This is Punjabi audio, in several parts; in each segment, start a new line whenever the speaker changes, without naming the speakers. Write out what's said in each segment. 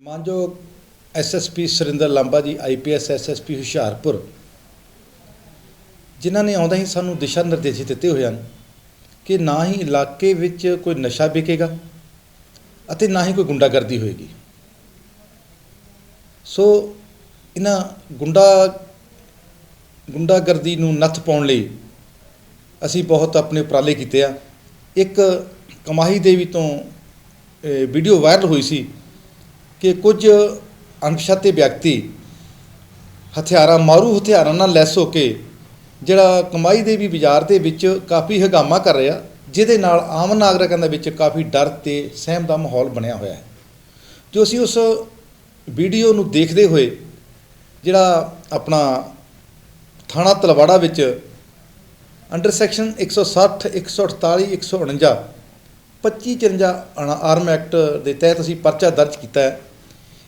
ਮਾਨਯੋਗ ਐਸਐਸਪੀ ਸੁਰਿੰਦਰ ਲਾਂਬਾ ਜੀ ਆਈਪੀਐਸ ਐਸਐਸਪੀ ਹੁਸ਼ਿਆਰਪੁਰ, ਜਿਨ੍ਹਾਂ ਨੇ ਆਉਂਦਾ ਹੀ ਸਾਨੂੰ ਦਿਸ਼ਾ ਨਿਰਦੇਸ਼ ਦਿੱਤੇ ਹੋਏ ਹਨ ਕਿ ਨਾ ਹੀ ਇਲਾਕੇ ਵਿੱਚ ਕੋਈ ਨਸ਼ਾ ਵਿਕੇਗਾ ਅਤੇ ਨਾ ਹੀ ਕੋਈ ਗੁੰਡਾਗਰਦੀ ਹੋਏਗੀ। ਸੋ ਇਹਨਾਂ ਗੁੰਡਾ, ਗੁੰਡਾਗਰਦੀ ਨੂੰ ਨੱਥ ਪਾਉਣ ਲਈ ਅਸੀਂ ਬਹੁਤ ਆਪਣੇ ਉਪਰਾਲੇ ਕੀਤੇ ਆ। ਇੱਕ ਕਮਾਹੀ ਦੇਵੀ ਤੋਂ ਵੀਡੀਓ ਵਾਇਰਲ ਹੋਈ ਸੀ ਕਿ ਕੁਝ ਅਣਪਛਾਤੇ ਵਿਅਕਤੀ ਹਥਿਆਰਾਂ, ਮਾਰੂ ਹਥਿਆਰਾਂ ਨਾਲ ਲੈਸ ਹੋ ਕੇ ਜਿਹੜਾ ਕਮਾਈ ਦੇ ਵੀ ਬਾਜ਼ਾਰ ਦੇ ਵਿੱਚ ਕਾਫੀ ਹਗਾਮਾ ਕਰ ਰਿਹਾ, ਜਿਹਦੇ ਨਾਲ ਆਮ ਨਾਗਰਿਕਾਂ ਦੇ ਵਿੱਚ ਕਾਫੀ ਡਰ ਤੇ ਸਹਿਮ ਦਾ ਮਾਹੌਲ ਬਣਿਆ ਹੋਇਆ ਹੈ। ਜੋ ਅਸੀਂ ਉਸ ਵੀਡੀਓ ਨੂੰ ਦੇਖਦੇ ਹੋਏ ਜਿਹੜਾ ਆਪਣਾ ਥਾਣਾ ਤਲਵਾੜਾ ਵਿੱਚ ਅੰਡਰ ਸੈਕਸ਼ਨ 160 148 149 2554 ਆਰਮ ਐਕਟ ਦੇ ਤਹਿਤ ਅਸੀਂ ਪਰਚਾ ਦਰਜ ਕੀਤਾ ਹੈ।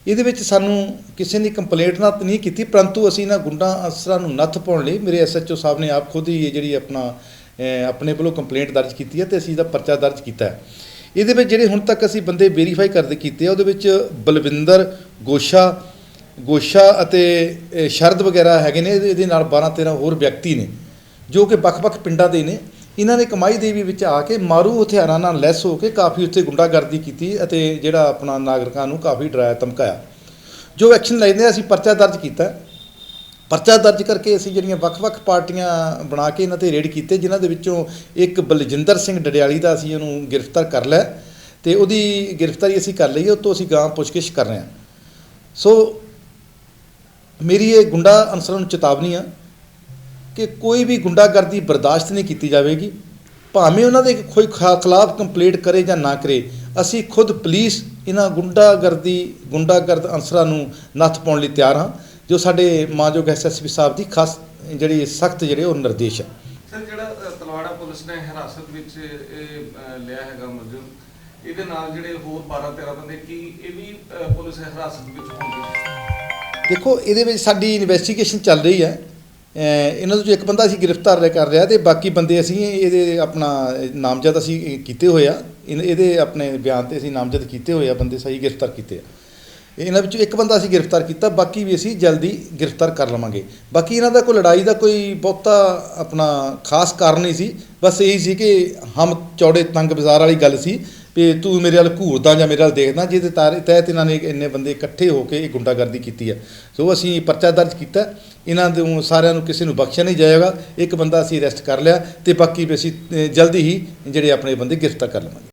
ਇਹਦੇ ਵਿੱਚ ਸਾਨੂੰ ਕਿਸੇ ਨੇ ਕੰਪਲੇਂਟ ਨਾ ਨਹੀਂ ਕੀਤੀ, ਪਰੰਤੂ ਅਸੀਂ ਇਹਨਾਂ ਗੁੰਡਾ ਅਸਰਾਂ ਨੂੰ ਨੱਥ ਪਾਉਣ ਲਈ ਮੇਰੇ ਐਸਐਚਓ ਸਾਹਿਬ ਨੇ ਆਪ ਖੁਦ ਹੀ ਇਹ ਜਿਹੜੀ ਆਪਣਾ ਆਪਣੇ ਵੱਲੋਂ ਕੰਪਲੇਂਟ ਦਰਜ ਕੀਤੀ ਹੈ ਤੇ ਅਸੀਂ ਇਹਦਾ ਪਰਚਾ ਦਰਜ ਕੀਤਾ ਹੈ। ਇਹਦੇ ਵਿੱਚ ਜਿਹੜੇ ਹੁਣ ਤੱਕ ਅਸੀਂ ਬੰਦੇ ਵੈਰੀਫਾਈ ਕਰਦੇ ਕੀਤੇ ਆ, ਉਹਦੇ ਵਿੱਚ ਬਲਵਿੰਦਰ, ਗੋਸ਼ਾ ਗੋਸ਼ਾ ਅਤੇ ਸ਼ਰਦ ਵਗੈਰਾ ਹੈਗੇ ਨੇ, ਇਹਦੇ ਨਾਲ 12 13 ਹੋਰ ਵਿਅਕਤੀ ਨੇ, ਜੋ ਕਿ ਵੱਖ-ਵੱਖ ਪਿੰਡਾਂ ਦੇ ਨੇ। ਇਹਨਾਂ ਨੇ ਕਮਾਈ ਦੇ ਵੀ ਵਿੱਚ ਆ ਕੇ ਮਾਰੂ ਹਥਿਆਰਾਂ ਨਾਲ ਲੈਸ ਹੋ ਕੇ ਕਾਫੀ ਉੱਥੇ ਗੁੰਡਾਗਰਦੀ ਕੀਤੀ ਅਤੇ ਜਿਹੜਾ ਆਪਣਾ ਨਾਗਰਿਕਾਂ ਨੂੰ ਕਾਫੀ ਡਰਾਇਆ, ਧਮਕਾਇਆ। ਜੋ ਐਕਸ਼ਨ ਲੈਂਦੇ ਅਸੀਂ ਪਰਚਾ ਦਰਜ ਕੀਤਾ। ਪਰਚਾ ਦਰਜ ਕਰਕੇ ਅਸੀਂ ਜਿਹੜੀਆਂ ਵੱਖ-ਵੱਖ ਪਾਰਟੀਆਂ ਬਣਾ ਕੇ ਇਹਨਾਂ ਤੇ ਰੇਡ ਕੀਤੇ, ਜਿਨ੍ਹਾਂ ਦੇ ਵਿੱਚੋਂ ਇੱਕ ਬਲਜਿੰਦਰ ਸਿੰਘ ਡਡਿਆਲੀ ਦਾ ਅਸੀਂ ਉਹਨੂੰ ਗ੍ਰਿਫਤਾਰ ਕਰ ਲਿਆ ਤੇ ਉਹਦੀ ਗ੍ਰਿਫਤਾਰੀ ਅਸੀਂ ਕਰ ਲਈ, ਉਹ ਤੋਂ ਅਸੀਂ ਗਾਂ ਪੁੱਛਗਿੱਛ ਕਰ ਰਹੇ ਹਾਂ। ਸੋ ਮੇਰੀ ਇਹ ਗੁੰਡਾ ਅਨਸਰਾਂ ਨੂੰ ਚੇਤਾਵਨੀ ਆ ਕਿ ਕੋਈ ਵੀ ਗੁੰਡਾਗਰਦੀ ਬਰਦਾਸ਼ਤ ਨਹੀਂ ਕੀਤੀ ਜਾਵੇਗੀ। ਭਾਵੇਂ ਉਹਨਾਂ ਦੇ ਕੋਈ ਖਿਲਾਫ ਕੰਪਲੇਂਟ ਕਰੇ ਜਾਂ ਨਾ ਕਰੇ ਅਸੀਂ ਖੁਦ ਪੁਲਿਸ ਇਹਨਾਂ ਗੁੰਡਾਗਰਦੀ ਗੁੰਡਾਗਰਦ ਅਨਸਰਾਂ ਨੂੰ ਨੱਥ ਪਾਉਣ ਲਈ ਤਿਆਰ ਹਾਂ ਜੋ ਸਾਡੇ ਮਾਨਯੋਗ ਐਸਐਸਪੀ ਸਾਹਿਬ ਦੀ ਖਾਸ ਜਿਹੜੀ ਸਖਤ ਜਿਹੜੇ ਉਹ ਨਿਰਦੇਸ਼ ਹੈ।
ਸਰ ਜਿਹੜਾ ਤਲਵਾੜਾ ਪੁਲਿਸ ਨੇ ਹਿਰਾਸਤ ਵਿੱਚ ਇਹ ਲਿਆ ਹੈਗਾ ਮੁਲਜ਼ਮ ਇਹਦੇ ਨਾਲ ਜਿਹੜੇ ਹੋਰ 12 13 ਬੰਦੇ ਕੀ ਇਹ ਵੀ ਪੁਲਿਸ ਹਿਰਾਸਤ ਵਿੱਚ ਹੋਣਗੇ?
ਦੇਖੋ ਇਹਦੇ ਵਿੱਚ ਸਾਡੀ ਇਨਵੈਸਟੀਗੇਸ਼ਨ ਚੱਲ ਰਹੀ ਹੈ। ਇਹਨਾਂ ਤੋਂ ਇੱਕ ਬੰਦਾ ਅਸੀਂ ਗ੍ਰਿਫਤਾਰ ਕਰ ਰਿਹਾ ਤੇ ਬਾਕੀ ਬੰਦੇ ਅਸੀਂ ਇਹਦੇ ਆਪਣਾ ਨਾਮਜ਼ਦ ਅਸੀਂ ਕੀਤੇ ਹੋਏ ਆ। ਇਹਦੇ ਆਪਣੇ ਬਿਆਨ ਤੇ ਅਸੀਂ ਨਾਮਜ਼ਦ ਕੀਤੇ ਹੋਏ ਆ, ਬੰਦੇ ਸਹੀ ਗ੍ਰਿਫਤਾਰ ਕੀਤੇ ਆ। ਇਹਨਾਂ ਵਿੱਚੋਂ ਇੱਕ ਬੰਦਾ ਅਸੀਂ ਗ੍ਰਿਫਤਾਰ ਕੀਤਾ, ਬਾਕੀ ਵੀ ਅਸੀਂ ਜਲਦੀ ਗ੍ਰਿਫਤਾਰ ਕਰ ਲਵਾਂਗੇ। ਬਾਕੀ ਇਹਨਾਂ ਦਾ ਕੋਈ ਲੜਾਈ ਦਾ ਕੋਈ ਬਹੁਤਾ ਆਪਣਾ ਖਾਸ ਕਾਰਨ ਨਹੀਂ ਸੀ। ਬਸ ਇਹੀ ਸੀ ਕਿ ਹਮ ਚੌੜੇ ਤੰਗ ਬਾਜ਼ਾਰ ਵਾਲੀ ਗੱਲ ਸੀ ਵੀ ਤੂੰ ਮੇਰੇ ਵੱਲ ਘੂਰਦਾ ਜਾਂ ਮੇਰੇ ਵੱਲ ਦੇਖਦਾ, ਜਿਹਦੇ ਤਾਰੇ, ਤਹਿਤ ਇਹਨਾਂ ਨੇ ਇੰਨੇ ਬੰਦੇ ਇਕੱਠੇ ਹੋ ਕੇ ਇਹ ਗੁੰਡਾਗਰਦੀ ਕੀਤੀ ਹੈ ਸੋ ਅਸੀਂ ਪਰਚਾ ਦਰਜ ਕੀਤਾ। ਇਹਨਾਂ ਦੇ ਸਾਰਿਆਂ ਨੂੰ ਕਿਸੇ ਨੂੰ ਬਖਸ਼ਿਆ ਨਹੀਂ ਜਾਏਗਾ। ਇੱਕ ਬੰਦਾ ਅਸੀਂ ਅਰੈਸਟ ਕਰ ਲਿਆ ਤੇ ਬਾਕੀ ਵੀ ਅਸੀਂ ਜਲਦੀ ਹੀ ਜਿਹੜੇ ਆਪਣੇ ਬੰਦੇ ਗ੍ਰਿਫਤਾਰ ਕਰ ਲਵਾਂਗੇ।